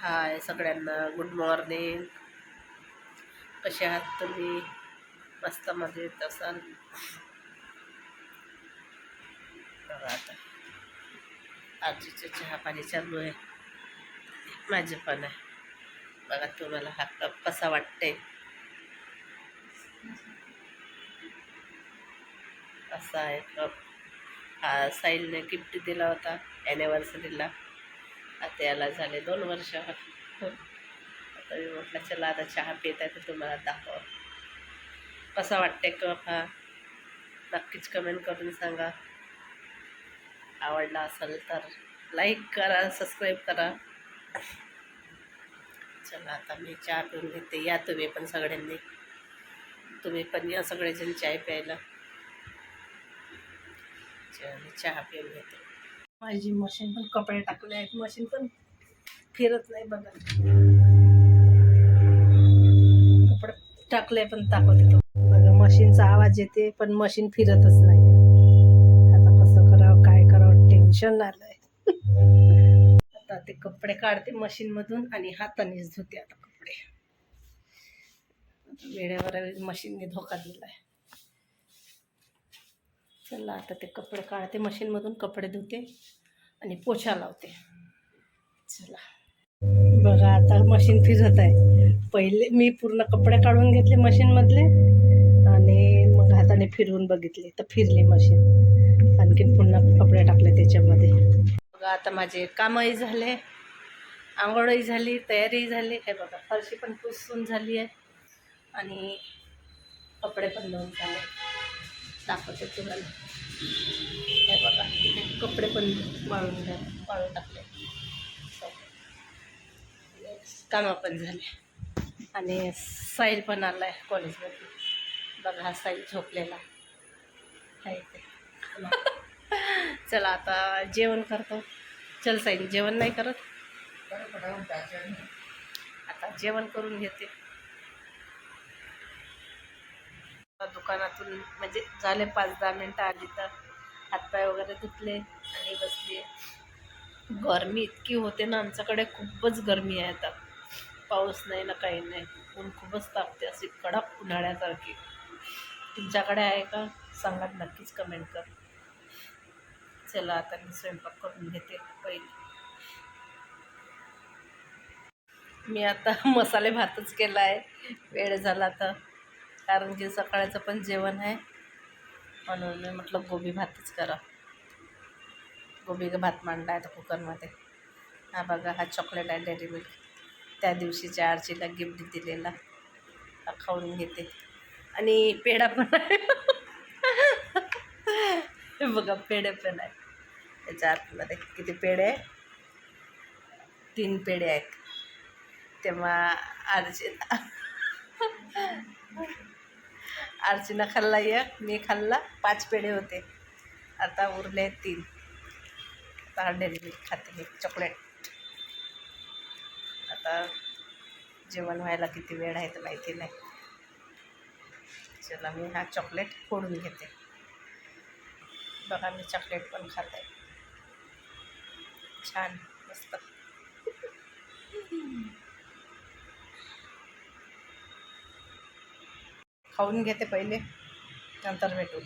हाय सगळ्यांना good morning कसे आहात तुम्ही? मस्त मजेत असाल? बघा आता. आजीचं चहा पाणी चालू आहे. माझे पण आहे. बघा तुम्हाला हा कप कसा वाटते असा आहे कप. हा साईलने गिफ्ट दिला होता ॲनिव्हर्सरीला आता याला झाले दोन वर्ष. आता मी म्हटलं चला आता चहा पित आहे तर तुम्हाला दाखव. कसा वाटते कप हा? नक्कीच कमेंट करून सांगा. आवडला असेल तर लाईक करा सबस्क्राईब करा. चला आता मी चहा पिऊन घेते. या तुम्ही पण सगळ्यांनी. तुम्ही पण या सगळेजण चाय प्यायला. मी चहा पिऊन घेते. माझी मशीन पण कपडे टाकले आहेत. मशीन पण फिरत नाही बघा. कपडे टाकले पण तापत तो. बघा मशीनचा आवाज येते पण मशीन फिरतच नाही. आता कसं करावं काय करावं टेन्शन आलंय. आता ते कपडे काढते मशीन मधून आणि हातानेच धुते आता कपडे. वेळेवर मशीनने धोका दिलाय. चला आता ते कपडे काढते मशीनमधून कपडे धुते आणि पोछा लावते. चला. बघा आता मशीन फिरत आहे. पहिले मी पूर्ण कपडे काढून घेतले मशीनमधले आणि मग हाताने फिरवून बघितले तर फिरली मशीन. आणखीन पुन्हा कपडे टाकले त्याच्यामध्ये. बघा आता माझे कामही झाले आंघोळही झाली तयारीही झाली. हे बघा फरशी पण पुसून झाली आहे आणि कपडे पण धुवून झाले. दाखवते तुम्हाला. हे बघा कपडे पण वाळून घ्या वाळून टाकले. कामं पण झाले. आणि साईल पण आला आहे कॉलेजमध्ये बघा हा साईल झोपलेला. आहे इथे. चला आता जेवण करतो. चल साईल जेवण नाही करत? आता जेवण करून घेते. दुकानातून म्हणजे झाले पाच दहा मिनटं आली तर हातपाय वगैरे धुतले आणि बसली. गरमी इतकी होते ना आमच्याकडे खूपच गरमी आहे आता. पाऊस नाही ना काही नाही. ऊन खूपच तापते अशी कडक उन्हाळ्यासारखी. तुमच्याकडे आहे का? सांगा नक्कीच कमेंट कर. चला आता मी स्वयंपाक करून घेते पहिले. मी आता मसाले भातच केला आहे वेळ झाला तर कारण की सकाळचं पण जेवण आहे. म्हणून मी म्हटलं गोबी भातच करा. गोबी भात मांडला आहे तर कुकरमध्ये. हा बघा हा चॉकलेट आहे डेअरी मिल्क त्या दिवशीच्या आरचीला गिफ्ट दिलेला हा खाऊन घेते. आणि पेढा पण आहे. हे बघा पेढे पण आहे. त्याच्या आतमध्ये किती पेढे आहे? तीन पेढे आहेत. तेव्हा आरची अर्चना खाल्ला एक मी खाल्ला पाच पेढे होते. आता उरले तीन. आता हा मिल्क खाते मी चॉकलेट आता जेवण व्हायला किती वेळ आहे तर माहिती नाही. चला मी हा चॉकलेट फोडून घेते. बघा मी चॉकलेट पण खाते. छान मस्त. खाऊन घेते पहिले नंतर भेटू.